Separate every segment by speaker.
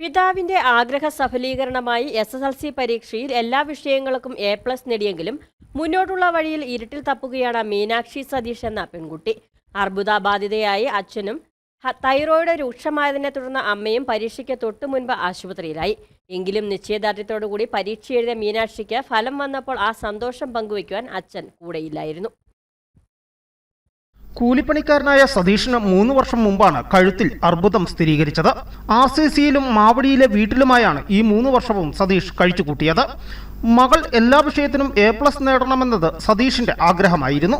Speaker 1: പിതാവിന്റെ ആഗ്രഹ സഫലീകരണമായി എസ് എസ് എൽ സി പരീക്ഷയിൽ എല്ലാ വിഷയങ്ങൾക്കും എ പ്ലസ് നേടിയെങ്കിലും മുന്നോട്ടുള്ള വഴിയിൽ ഇരുട്ടിൽ തപ്പുകയാണ് മീനാക്ഷി സതീഷ് എന്ന പെൺകുട്ടി. അർബുദബാധിതയായി അച്ഛനും തൈറോയിഡ് രൂക്ഷമായതിനെ തുടർന്ന് അമ്മയും പരീക്ഷയ്ക്ക് തൊട്ടു മുൻപ് ആശുപത്രിയിലായി. എങ്കിലും നിശ്ചയദാർഢ്യത്തോടുകൂടി പരീക്ഷ എഴുതിയ മീനാക്ഷിക്ക് ഫലം വന്നപ്പോൾ ആ സന്തോഷം പങ്കുവയ്ക്കുവാൻ അച്ഛൻ കൂടെയില്ലായിരുന്നു.
Speaker 2: കൂലിപ്പണിക്കാരനായ സതീഷിന് മൂന്ന് വർഷം മുമ്പാണ് കഴുത്തിൽ അർബുദം സ്ഥിരീകരിച്ചത്. ആർ സി സിയിലും മാവടിയിലെ വീട്ടിലുമായാണ് ഈ മൂന്ന് വർഷവും സതീഷ് കഴിച്ചുകൂട്ടിയത്. മകൾ എല്ലാ വിഷയത്തിനും എ പ്ലസ് നേടണമെന്നത് സതീഷിന്റെ ആഗ്രഹമായിരുന്നു.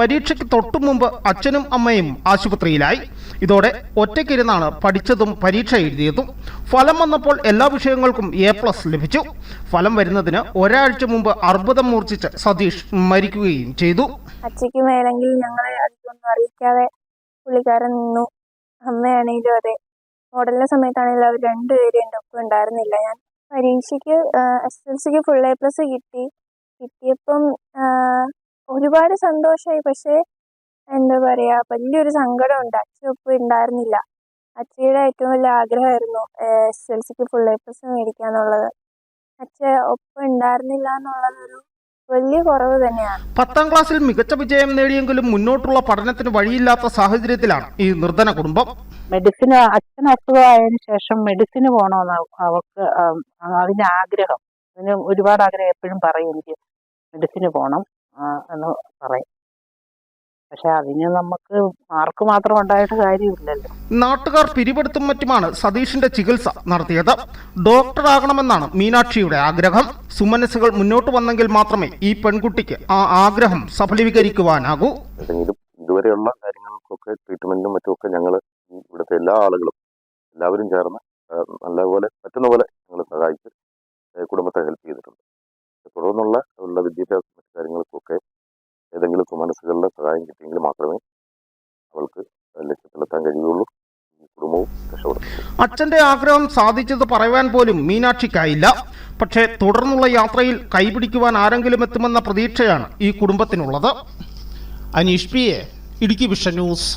Speaker 2: പരീക്ഷയ്ക്ക് തൊട്ടു മുമ്പ് അച്ഛനും അമ്മയും ആശുപത്രിയിലായി. ഇതോടെ ഒറ്റയ്ക്കിരുന്നാണ് പഠിച്ചതും പരീക്ഷ എഴുതിയതും. ഫലം വന്നപ്പോൾ എല്ലാ വിഷയങ്ങൾക്കും എ പ്ലസ് ലഭിച്ചു. ഫലം വരുന്നതിന് ഒരാഴ്ച മുമ്പ് അർബുദം മൂർച്ഛിച്ച് സതീഷ് മരിക്കുകയും ചെയ്തു.
Speaker 3: അച്ഛയ്ക്ക് മേലെങ്കിൽ ഞങ്ങളെ അറിയിക്കാതെ പുള്ളിക്കാരൻ നിന്നു. അമ്മയാണെങ്കിലും അതെ. മോഡലിന്റെ സമയത്താണെങ്കിലും അവർ രണ്ടുപേരും എന്റെ ഒപ്പം ഉണ്ടായിരുന്നില്ല. ഞാൻ പരീക്ഷയ്ക്ക് എസ് എൽ സിക്ക് ഫുൾ എ പ്ലസ് കിട്ടി. കിട്ടിയപ്പം ഒരുപാട് സന്തോഷമായി പക്ഷേ എന്താ പറയുക വലിയൊരു സങ്കടമുണ്ട്. അച്ഛൻ ഒപ്പം ഉണ്ടായിരുന്നില്ല. അച്ഛയുടെ ഏറ്റവും വലിയ ആഗ്രഹമായിരുന്നു എസ് എൽ സിക്ക് ഫുൾ എ പ്ലസ് മേടിക്കുക എന്നുള്ളത് അച്ഛൻ ഒപ്പം ഉണ്ടായിരുന്നില്ല എന്നുള്ളതൊരു വലിയ കുറവ് തന്നെയാണ്.
Speaker 2: പത്താം ക്ലാസ്സിൽ മികച്ച വിജയം നേടിയെങ്കിലും മുന്നോട്ടുള്ള പഠനത്തിന് വഴിയില്ലാത്ത സാഹചര്യത്തിലാണ് ഈ നിർധന കുടുംബം.
Speaker 4: മെഡിസിന് അച്ഛൻ അസുഖമായതിനു ശേഷം മെഡിസിന് പോകണമെന്ന് അവർക്ക് അതിന് ആഗ്രഹം. അതിന് ഒരുപാട് ആഗ്രഹം എപ്പോഴും പറയും എനിക്ക് മെഡിസിന് പോകണം എന്ന് പറയും. പക്ഷെ അതിന് നമുക്ക് മാർക്ക് മാത്രം ഉണ്ടായിട്ട് കാര്യമില്ലല്ലോ.
Speaker 2: നാട്ടുകാർ പിരിവെടുത്തും മറ്റുമാണ് സതീഷിന്റെ ചികിത്സ നടത്തിയത്. ഡോക്ടറാകണമെന്നാണ് മീനാക്ഷിയുടെ ആഗ്രഹം. സുമനസ്സുകൾ മുന്നോട്ട് വന്നെങ്കിൽ മാത്രമേ ഈ പെൺകുട്ടിക്ക് ആ ആഗ്രഹം സഫലീകരിക്കുവാനാകൂ.
Speaker 5: ഇതുവരെയുള്ള കാര്യങ്ങൾക്കൊക്കെ ട്രീറ്റ്മെന്റും മറ്റുമൊക്കെ ഞങ്ങൾ ഇവിടുത്തെ എല്ലാ ആളുകളും എല്ലാവരും ചേർന്ന് നല്ലപോലെ പറ്റുന്ന പോലെ ഞങ്ങൾ സഹായിച്ച് കുടുംബത്തെ ഹെൽപ്പ് ചെയ്തിട്ടുണ്ട്. തുടർന്നുള്ള ഉള്ള വിദ്യാഭ്യാസ മറ്റു കാര്യങ്ങൾക്കൊക്കെ ഏതെങ്കിലും മനസ്സുകളുടെ സഹായം കിട്ടിയെങ്കിൽ മാത്രമേ അവൾക്ക് ലക്ഷ്യത്തിലെത്താൻ കഴിയുള്ളൂ
Speaker 2: അച്ഛന്റെ ആഗ്രഹം സാധിച്ചത് പറയുവാൻ പോലും മീനാക്ഷിക്കായില്ല. പക്ഷേ തുടർന്നുള്ള യാത്രയിൽ കൈപിടിക്കുവാൻ ആരെങ്കിലും എത്തുമെന്ന പ്രതീക്ഷയാണ് ഈ കുടുംബത്തിനുള്ളത്. Aneesh P A Idukki vision news.